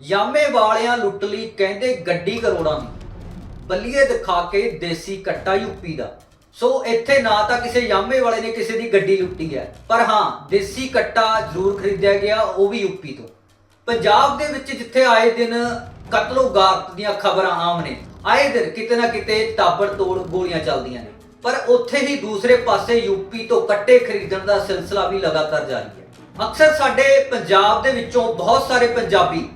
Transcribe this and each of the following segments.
ਯਾਮੇ ਵਾਲਿਆਂ ਲੁੱਟ ਲਈ ਕਹਿੰਦੇ ਗੱਡੀ ਕਰੋੜਾਂ ਦੀ। ਬੱਲੀਏ ਦਿਖਾ ਕੇ ਦੇਸੀ ਕੱਟਾ ਯੂਪੀ ਦਾ। ਸੋ ਇੱਥੇ ਨਾ ਤਾਂ ਕਿਸੇ ਯਾਮੇ ਵਾਲੇ ਨੇ ਕਿਸੇ ਦੀ ਗੱਡੀ ਲੁੱਟੀ ਹੈ, ਪਰ ਹਾਂ, ਦੇਸੀ ਕੱਟਾ ਜ਼ਰੂਰ ਖਰੀਦਿਆ ਗਿਆ, ਉਹ ਵੀ ਯੂਪੀ ਤੋਂ। ਪੰਜਾਬ ਦੇ ਵਿੱਚ ਜਿੱਥੇ ਆਏ ਦਿਨ ਕਤਲੋ ਗਾਰਤ ਦੀਆਂ ਖਬਰਾਂ ਆਮ ਨੇ, ਆਏ ਦਿਨ ਕਿਤੇ ਨਾ ਕਿਤੇ ਤਾਬੜ ਤੋੜ ਗੋਲੀਆਂ ਚੱਲਦੀਆਂ ਨੇ। ਪਰ ਉੱਥੇ ਹੀ ਦੂਸਰੇ ਪਾਸੇ ਯੂਪੀ ਤੋਂ ਕੱਟੇ ਖਰੀਦਣ ਦਾ ਸਿਲਸਿਲਾ ਵੀ ਲਗਾਤਾਰ ਜਾਰੀ ਹੈ। ਅਕਸਰ ਸਾਡੇ ਪੰਜਾਬ ਦੇ ਵਿੱਚੋਂ ਬਹੁਤ ਸਾਰੇ ਪੰਜਾਬੀ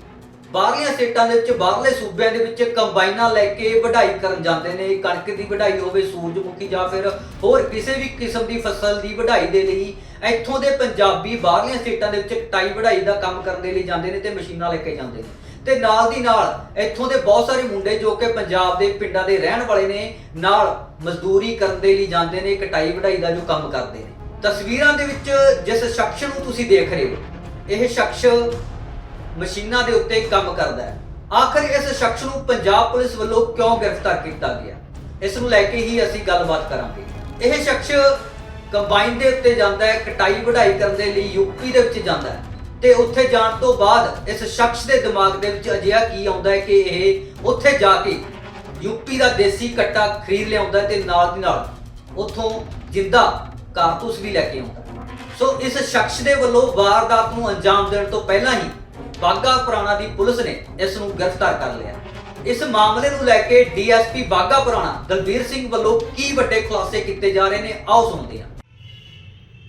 ਬਾਹਰਲੀਆਂ ਸਟੇਟਾਂ ਦੇ ਵਿੱਚ, ਬਾਹਰਲੇ ਸੂਬਿਆਂ ਦੇ ਵਿੱਚ ਕੰਬਾਈਨਾਂ ਲੈ ਕੇ ਵਢਾਈ ਕਰਨ ਜਾਂਦੇ ਨੇ। ਕਣਕ ਦੀ ਵਢਾਈ ਹੋਵੇ, ਸੂਰਜਮੁਖੀ ਜਾਂ ਫਿਰ ਹੋਰ ਕਿਸੇ ਵੀ ਕਿਸਮ ਦੀ ਫਸਲ ਦੀ ਵਢਾਈ ਦੇ ਲਈ, ਇੱਥੋਂ ਦੇ ਪੰਜਾਬੀ ਬਾਹਰਲੀਆਂ ਸਟੇਟਾਂ ਦੇ ਵਿੱਚ ਕਟਾਈ ਵਢਾਈ ਦਾ ਕੰਮ ਕਰਨ ਦੇ ਲਈ ਜਾਂਦੇ ਨੇ ਤੇ ਮਸ਼ੀਨਾਂ ਲੈ ਕੇ ਜਾਂਦੇ ਨੇ। ਤੇ ਨਾਲ ਦੀ ਨਾਲ, ਇੱਥੋਂ ਦੇ ਬਹੁਤ ਸਾਰੇ ਮੁੰਡੇ ਜੋ ਕਿ ਪੰਜਾਬ ਦੇ ਪਿੰਡਾਂ ਦੇ ਰਹਿਣ ਵਾਲੇ ਨੇ, ਨਾਲ ਮਜ਼ਦੂਰੀ ਕਰਨ ਦੇ ਲਈ ਜਾਂਦੇ ਨੇ, ਕਟਾਈ ਵਢਾਈ ਦਾ ਜੋ ਕੰਮ ਕਰਦੇ ਨੇ। ਤਸਵੀਰਾਂ ਦੇ ਵਿੱਚ ਜਿਸ ਸ਼ਖਸ ਨੂੰ ਤੁਸੀਂ ਦੇਖ ਰਹੇ ਹੋ, ਇਹ ਸ਼ਖਸ ਮਸ਼ੀਨਾਂ ਦੇ ਉੱਤੇ ਕੰਮ ਕਰਦਾ ਹੈ। ਆਖਰ ਇਸ ਸ਼ਖਸ ਨੂੰ ਪੰਜਾਬ ਪੁਲਿਸ ਵੱਲੋਂ ਕਿਉਂ ਗ੍ਰਿਫਤਾਰ ਕੀਤਾ ਗਿਆ? ਇਸ ਨੂੰ ਲੈ ਕੇ ਹੀ ਅਸੀਂ ਗੱਲਬਾਤ ਕਰਾਂਗੇ। ਇਹ ਸ਼ਖਸ ਕੰਬਾਈਨ ਦੇ ਉੱਤੇ ਜਾਂਦਾ ਹੈ, ਕਟਾਈ ਵਢਾਈ ਕਰਨ ਦੇ ਲਈ ਯੂਪੀ ਦੇ ਵਿੱਚ ਜਾਂਦਾ ਹੈ। ਤੇ ਉੱਥੇ ਜਾਣ ਤੋਂ ਬਾਅਦ ਇਸ ਸ਼ਖਸ ਦੇ ਦਿਮਾਗ ਦੇ ਵਿੱਚ ਅਜਿਹਾ ਕੀ ਆਉਂਦਾ ਹੈ ਕਿ ਇਹ ਉੱਥੇ ਜਾ ਕੇ ਯੂਪੀ ਦਾ ਦੇਸੀ ਕੱਟਾ ਖਰੀਦ ਲਿਆਉਂਦਾ ਹੈ ਤੇ ਨਾਲ ਦੀ ਨਾਲ ਉੱਥੋਂ ਜਿੰਦਾ ਕਾਰਤੂਸ ਵੀ ਲੈ ਕੇ ਆਉਂਦਾ ਸੋ ਇਸ ਸ਼ਖਸ ਦੇ ਵੱਲੋਂ ਵਾਰਦਾਤ ਨੂੰ ਅੰਜਾਮ ਦੇਣ ਤੋਂ ਪਹਿਲਾਂ ਹੀ ਬਾਗਾ ਪੁਰਾਣਾ ਦੀ ਪੁਲਿਸ ਨੇ ਇਸ ਨੂੰ ਗ੍ਰਿਫਤਾਰ ਕਰ ਲਿਆ। ਇਸ ਮਾਮਲੇ ਨੂੰ ਲੈ ਕੇ ਡੀਐਸਪੀ ਬਾਗਾ ਪੁਰਾਣਾ ਦਲਬੀਰ ਸਿੰਘ ਵੱਲੋਂ ਕੀ ਵੱਡੇ ਖੁਲਾਸੇ ਕੀਤੇ ਜਾ ਰਹੇ ਨੇ, ਆਓ ਸੁਣਦੇ ਹਾਂ।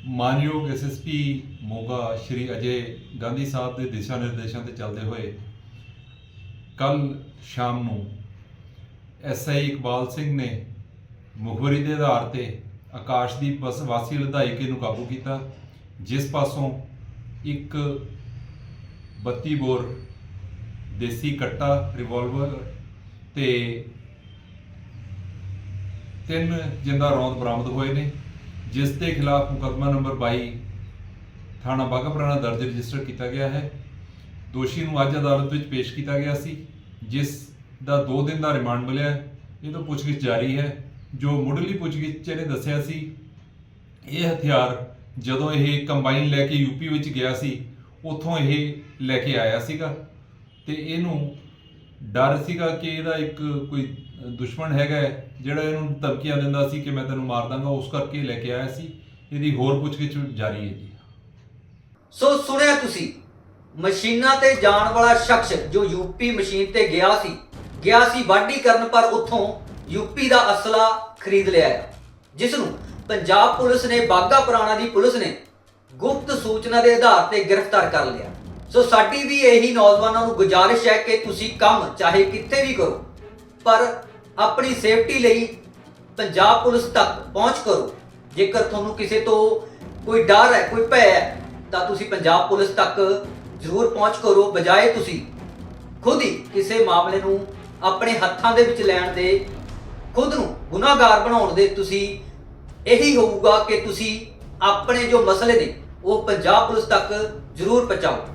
ਮਾਨਯੋਗ ਐਸਐਸਪੀ ਮੋਗਾ ਸ਼੍ਰੀ ਅਜੇ ਗਾਂਧੀ ਸਾਹਿਬ ਦੇ ਦਿਸ਼ਾ ਨਿਰਦੇਸ਼ਾਂ ਤੇ ਚੱਲਦੇ ਹੋਏ, ਕੱਲ ਸ਼ਾਮ ਨੂੰ ਐਸਆਈ ਇਕਬਾਲ ਸਿੰਘ ਨੇ ਮੁਖਬਰੀ ਦੇ ਆਧਾਰ ਤੇ ਆਕਾਸ਼ਦੀਪ ਬਸ ਵਾਸੀ ਲਧਾਈਕੇ ਨੂੰ ਕਾਬੂ ਕੀਤਾ, ਜਿਸ ਪਾਸੋਂ ਇੱਕ 32 ਬੋਰ, ਦੇਸੀ ਕੱਟਾ ਰਿਵਾਲਵਰ ਤੇ ਤਿੰਨ ਜਿੰਦਾ ਰੌਂਦ ਬਰਾਮਦ ਹੋਏ ਨੇ, ਜਿਸ ਦੇ ਖਿਲਾਫ ਮੁਕੱਦਮਾ ਨੰਬਰ 22 ਥਾਣਾ ਬਾਘਾਪੁਰਾਣਾ ਦਰਜ ਰਜਿਸਟਰ ਕੀਤਾ ਗਿਆ ਹੈ। ਦੋਸ਼ੀ ਨੂੰ ਅੱਜ ਅਦਾਲਤ ਵਿੱਚ ਪੇਸ਼ ਕੀਤਾ ਗਿਆ ਸੀ, ਜਿਸ ਦਾ 2 ਦਿਨ ਦਾ ਰਿਮਾਂਡ ਮਿਲਿਆ ਇਹ ਤੋਂ ਪੁੱਛਗਿੱਛ ਜਾਰੀ ਹੈ। ਜੋ ਮੁੱਢਲੀ ਪੁੱਛਗਿੱਛ ਇਹਨੇ ਦੱਸਿਆ ਸੀ, ਇਹ ਹਥਿਆਰ ਜਦੋਂ ਇਹ ਕੰਬਾਈਨ ਲੈ ਕੇ ਯੂਪੀ ਵਿੱਚ ਗਿਆ ਸੀ, ਉੱਥੋਂ ਇਹ ਲੈ ਕੇ ਆਇਆ ਸੀਗਾ ਤੇ ਇਹਨੂੰ ਡਰ ਸੀਗਾ ਕਿ ਇਹਦਾ ਇੱਕ ਕੋਈ ਦੁਸ਼ਮਣ ਹੈਗਾ ਹੈ, ਜਿਹੜਾ ਇਹਨੂੰ ਧਮਕੀਆਂ ਦਿੰਦਾ ਸੀ ਕਿ ਮੈਂ ਤੈਨੂੰ ਮਾਰ ਦਾਂਗਾ ਉਸ ਕਰਕੇ ਲੈ ਕੇ ਆਇਆ ਸੀ। ਇਹਦੀ ਹੋਰ ਪੁੱਛਗਿੱਛ ਜਾਰੀ ਹੈ ਜੀ। ਸੋ ਸੁਣਿਆ ਤੁਸੀਂ ਮਸ਼ੀਨਾਂ ਤੇ ਜਾਣ ਵਾਲਾ ਸ਼ਖਸ ਜੋ ਯੂਪੀ ਮਸ਼ੀਨ ਤੇ ਗਿਆ ਸੀ ਗਿਆ ਸੀ ਵਾਢੀ ਕਰਨ ਪਰ ਉੱਥੋਂ ਯੂਪੀ ਦਾ ਅਸਲਾ ਖਰੀਦ ਲਿਆ ਹੈ, ਜਿਸ ਨੂੰ ਪੰਜਾਬ ਪੁਲਿਸ ਨੇ ਬਾਗਾ ਪੁਰਾਣਾ ਦੀ ਪੁਲਿਸ ਨੇ ਗੁਪਤ ਸੂਚਨਾ ਦੇ ਆਧਾਰ ਤੇ ਗ੍ਰਿਫਤਾਰ ਕਰ ਲਿਆ। ਸੋ ਸਾਡੀ ਵੀ ਇਹੀ ਨੌਜਵਾਨਾਂ ਨੂੰ ਗੁਜ਼ਾਰਿਸ਼ ਹੈ ਕਿ ਤੁਸੀਂ ਕੰਮ ਚਾਹੇ ਕਿੱਥੇ ਵੀ ਕਰੋ, ਪਰ ਆਪਣੀ ਸੇਫਟੀ ਲਈ ਪੰਜਾਬ ਪੁਲਿਸ ਤੱਕ ਪਹੁੰਚ ਕਰੋ। ਜੇਕਰ ਤੁਹਾਨੂੰ ਕਿਸੇ ਤੋਂ ਕੋਈ ਡਰ ਹੈ, ਕੋਈ ਭੈ ਹੈ, ਤਾਂ ਤੁਸੀਂ ਪੰਜਾਬ ਪੁਲਿਸ ਤੱਕ ਜ਼ਰੂਰ ਪਹੁੰਚ ਕਰੋ, ਬਜਾਏ ਤੁਸੀਂ ਖੁਦ ਹੀ ਕਿਸੇ ਮਾਮਲੇ ਨੂੰ ਆਪਣੇ ਹੱਥਾਂ ਦੇ ਵਿੱਚ ਲੈਣ ਦੇ, ਖੁਦ ਨੂੰ ਗੁਨਾਹਗਾਰ ਬਣਾਉਣ ਦੇ ਤੁਸੀਂ ਇਹੀ ਹੋਊਗਾ ਕਿ ਤੁਸੀਂ ਆਪਣੇ ਜੋ ਮਸਲੇ ਨੇ, ਉਹ ਪੰਜਾਬ ਪੁਲਿਸ ਤੱਕ ਜ਼ਰੂਰ ਪਹੁੰਚਾਓ।